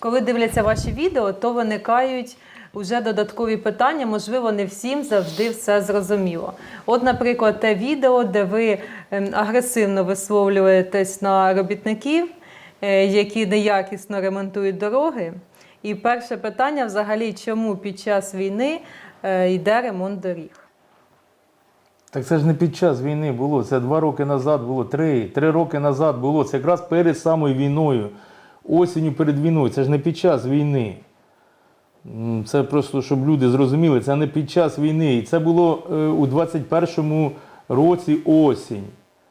Коли дивляться ваші відео, то виникають вже додаткові питання. Можливо, не всім завжди все зрозуміло. От, наприклад, те відео, де ви ем, агресивно висловлюєтесь на робітників, е, які неякісно ремонтують дороги. І перше питання взагалі, чому під час війни е, йде ремонт доріг? Так це ж не під час війни було. Це два роки назад було, три, три роки назад було. Це якраз перед самою війною. Осінню перед війною. Це ж не під час війни. Це просто, щоб люди зрозуміли, це не під час війни. І це було е, у 21-му році осінь,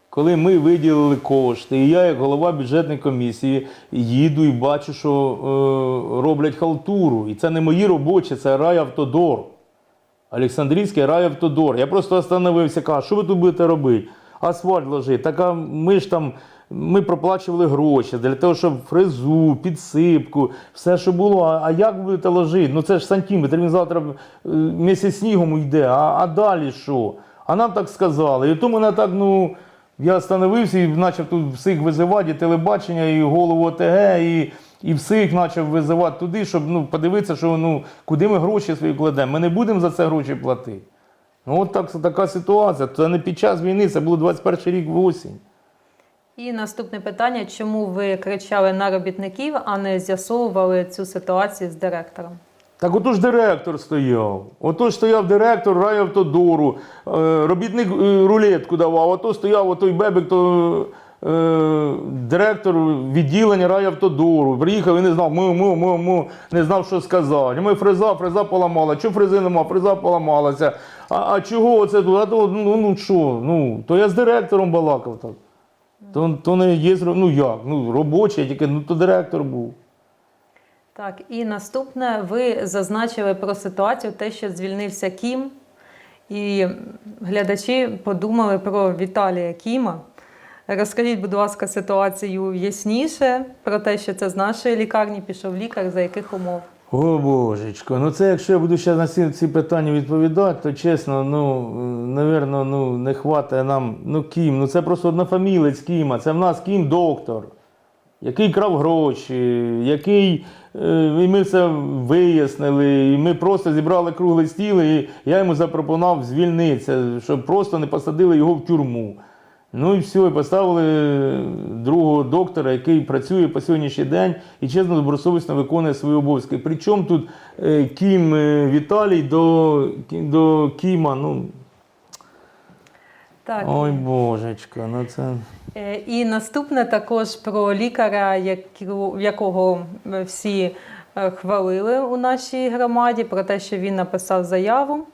коли ми виділили кошти. І я, як голова бюджетної комісії, їду і бачу, що е, роблять халтуру. І це не мої робочі, це райавтодор. Олександрійський райавтодор. Я просто остановився, кажу, що ви тут будете робити? Асфальт ложити. Так а ми ж там ми проплачували гроші для того, щоб фрезу, підсипку, все, що було. А, як будете ложити? Ну це ж сантиметр, він завтра е, місяць снігом йде, а, а далі що? А нам так сказали. І то мене так, ну. Я остановився і почав тут всіх визивати, і телебачення, і голову ОТГ, і, і всіх почав визивати туди, щоб ну, подивитися, що, ну, куди ми гроші свої кладемо. Ми не будемо за це гроші платити. Ну, от так, така ситуація. Це не під час війни, це було 21 рік в осінь. І наступне питання: чому ви кричали на робітників, а не з'ясовували цю ситуацію з директором? Так отож директор стояв. Отож стояв директор райавтодору, е, робітник е, рулетку давав, ото стояв отой бебик, то е, директор відділення райавтодору. Приїхав і не знав, му, му, му, му, не знав, що сказати. Ми фреза, фреза поламала. Чого фрези нема? Фреза поламалася. А, а чого оце? А то, ну, ну що? Ну, то я з директором балакав так. То, то не є, ну як? Ну, робочий, тільки ну, то директор був. Так, і наступне, ви зазначили про ситуацію, те, що звільнився Кім, і глядачі подумали про Віталія Кіма. Розкажіть, будь ласка, ситуацію ясніше про те, що це з нашої лікарні пішов лікар, за яких умов. О, божечко, ну це якщо я буду ще на ці, ці питання відповідати, то чесно, ну, напевно, ну, не хватає нам, ну Кім, ну це просто однофамілець Кіма, це в нас Кім доктор, який крав гроші, який, е, і ми це вияснили, і ми просто зібрали круглий стіл, і я йому запропонував звільнитися, щоб просто не посадили його в тюрму. Ну і все, і поставили другого доктора, який працює по сьогоднішній день і чесно, добросовісно виконує свої обов'язки. Причому тут е, Кім е, Віталій до, до Кіма, ну Так. ой божечко, ну це. Е, І наступне також про лікаря, якого е, всі е, хвалили у нашій громаді, про те, що він написав заяву.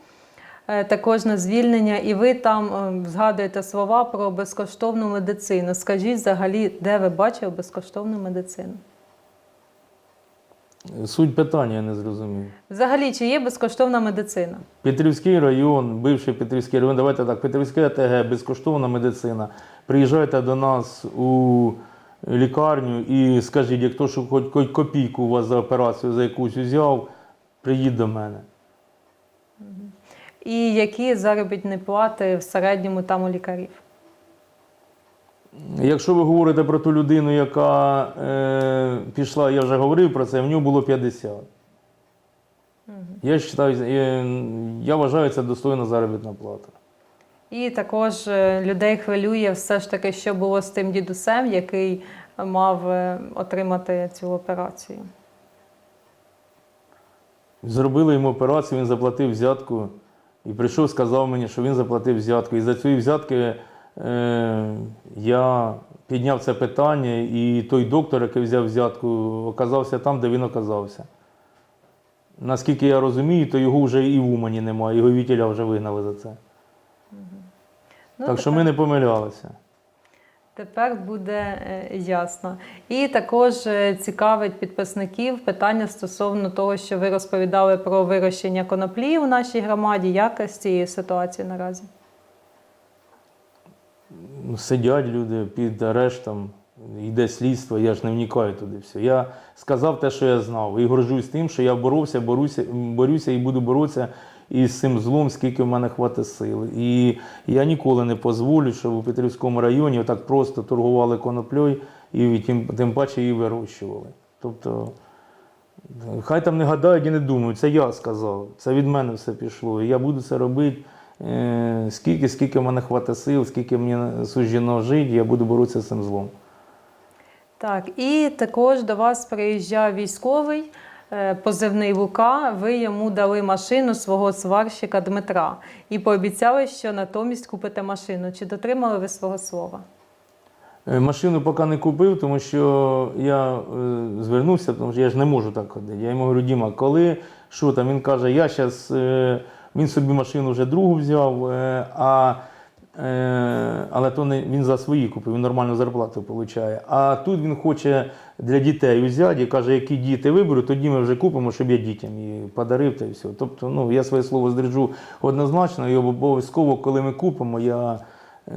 Е, Також на звільнення, і ви там е, згадуєте слова про безкоштовну медицину. Скажіть взагалі, де ви бачили безкоштовну медицину? Суть питання я не зрозумів. Взагалі, чи є безкоштовна медицина? Петрівський район, бивший Петрівський район, давайте так, Петрівське АТГ, безкоштовна медицина. Приїжджайте до нас у лікарню і скажіть, як то, що хоч копійку у вас за операцію за якусь взяв, приїдь до мене. І які заробітні плати в середньому там у лікарів? Якщо ви говорите про ту людину, яка е, пішла, я вже говорив про це, в нього було 50. Я, вважаю, я, я вважаю, це достойна заробітна плата. І також е, людей хвилює все ж таки, що було з тим дідусем, який мав е, отримати цю операцію. Зробили йому операцію, він заплатив взятку і прийшов, сказав мені, що він заплатив взятку. І за цієї взятки е, я підняв це питання, і той доктор, який взяв взятку, оказався там, де він оказався. Наскільки я розумію, то його вже і в Умані немає, його вітіля вже вигнали за це. Ну, так що ми не помилялися. Тепер буде е, ясно. І також е, цікавить підписників питання стосовно того, що ви розповідали про вирощення коноплі у нашій громаді. Як з цією ситуацією наразі? Ну, Сидять люди під арештом, йде слідство, я ж не вникаю туди все. Я сказав те, що я знав, і горжусь тим, що я боровся, борюся, борюся і буду боротися із цим злом, скільки в мене хватить сили. І я ніколи не дозволю, щоб у Петрівському районі так просто торгували коноплею і тим, тим паче її вирощували. Тобто Хай там не гадають і не думають, це я сказав, це від мене все пішло. І я буду це робити е, скільки, скільки в мене хватить сил, скільки мені суждено жити, я буду боротися з цим злом. Так, і також до вас приїжджав військовий, позивний Лука. Ви йому дали машину свого сварщика Дмитра і пообіцяли, що натомість купите машину. Чи дотримали ви свого слова? Е, Машину поки не купив, тому що я е, звернувся, тому що я ж не можу так ходити. Я йому говорю, Діма, коли що там? Він каже, я зараз, е, він собі машину вже другу взяв, е, а, е, але то не він за свої купив, він нормальну зарплату отримує. А тут він хоче для дітей взяти і каже, які діти виберу, тоді ми вже купимо, щоб я дітям її подарив та й все. Тобто, ну, я своє слово здержу однозначно, і обов'язково, коли ми купимо, я.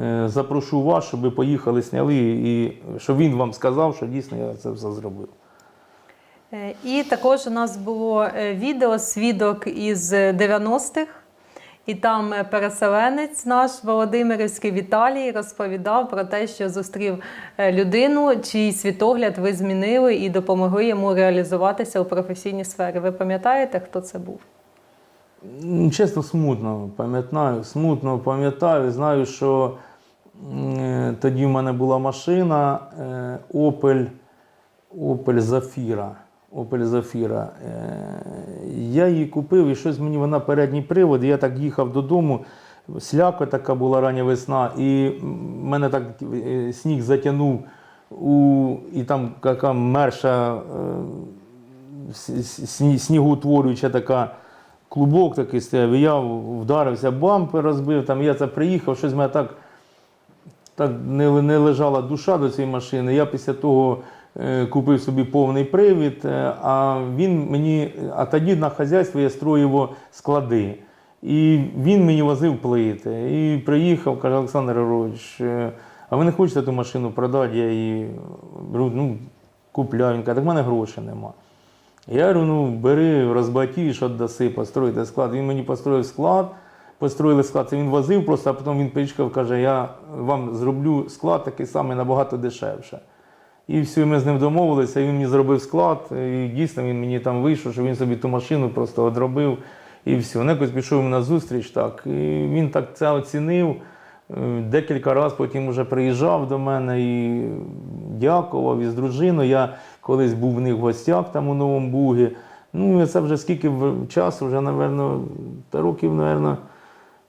Е, Запрошу вас, щоб ви поїхали, сняли, і щоб він вам сказав, що дійсно я це все зробив. Е, І також у нас було е, відео, свідок із 90-х. І там е, переселенець наш Володимирівський Віталій розповідав про те, що зустрів е, людину, чий світогляд ви змінили і допомогли йому реалізуватися у професійній сфері. Ви пам'ятаєте, хто це був? Чесно, смутно пам'ятаю, смутно пам'ятаю. Знаю, що е, тоді в мене була машина Opel, Opel Zafira. Opel Zafira. Е, Я її купив і щось мені вона передній привод. Я так їхав додому. Сляка така була рання весна, і мене так е, сніг затягнув у, і там яка мерша е, сні- снігоутворююча така клубок такий стояв, я вдарився, бампер розбив, там я це приїхав, щось мене так, так не, не лежала душа до цієї машини. Я після того купив собі повний привід, е, а він мені, а тоді на хазяйстві я строїв склади. І він мені возив плити. І приїхав, каже, Олександр Григорович, е, а ви не хочете ту машину продати? Я її беру, ну, купляю. Він каже, так в мене грошей нема. Я говорю, ну бери, розбаті, що даси, постройте склад. Він мені построїв склад, построїли склад, це він возив просто, а потім він приїхав, каже, я вам зроблю склад такий самий набагато дешевше. І все, ми з ним домовилися, і він мені зробив склад, і дійсно він мені там вийшов, що він собі ту машину просто одробив. І все. Він якось пішов на зустріч, так. І він так це оцінив. Е, Декілька разів потім вже приїжджав до мене і дякував із дружиною. Я колись був в них в гостях там у Новому Бугі. Ну, це вже скільки часу, вже, напевно, та років, напевно,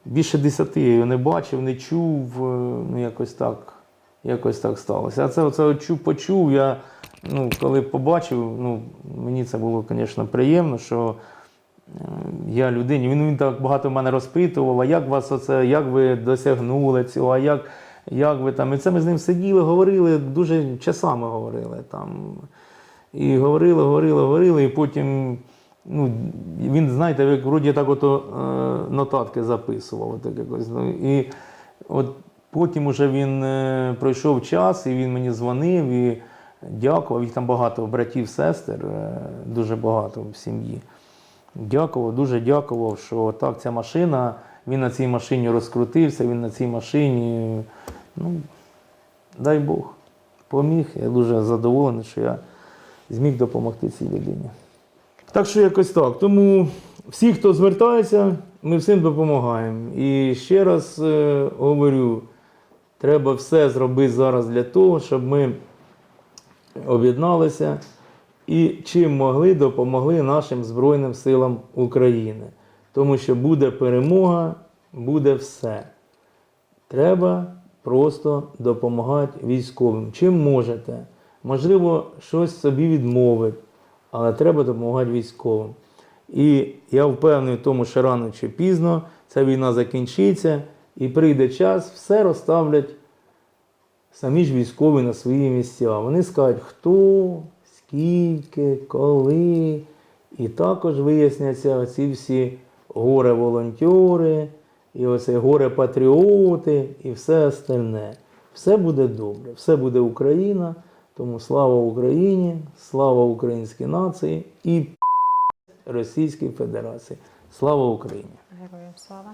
більше десяти. Я його не бачив, не чув. е, Ну, якось так. Якось так сталося. А це оце почув. Я, ну, коли побачив, ну, мені це було, звісно, приємно, що е, я людині. Він, він так багато мене розпитував, а як вас оце, як ви досягнули цього, а як, як ви там. І це ми з ним сиділи, говорили, дуже часами говорили там. І говорили, говорили, говорили, і потім. Ну, він, знаєте, вроді так ото, е, нотатки записував. Отак якось, ну, і от потім уже він е, пройшов час, і він мені дзвонив і дякував. Їх там багато братів, сестер, е, дуже багато в сім'ї. Дякував, дуже дякував, що так, ця машина, він на цій машині розкрутився, він на цій машині. Ну, дай Бог, поміг. Я дуже задоволений, що я зміг допомогти цій людині. Так що якось так. Тому всі, хто звертається, ми всім допомагаємо. І ще раз е, говорю, треба все зробити зараз для того, щоб ми об'єдналися і чим могли допомогли нашим Збройним силам України. Тому що буде перемога, буде все. Треба просто допомагати військовим. Чим можете? Можливо, щось собі відмовити, але треба допомагати військовим. І я впевнений в тому, що рано чи пізно ця війна закінчиться і прийде час, все розставлять самі ж військові на свої місця. Вони скажуть, хто, скільки, коли. І також виясняться ці всі горе-волонтери, і оце горе-патріоти, і все остальне. Все буде добре, все буде Україна. Тому слава Україні, слава українській нації і Російській Федерації. Слава Україні! Героям слава!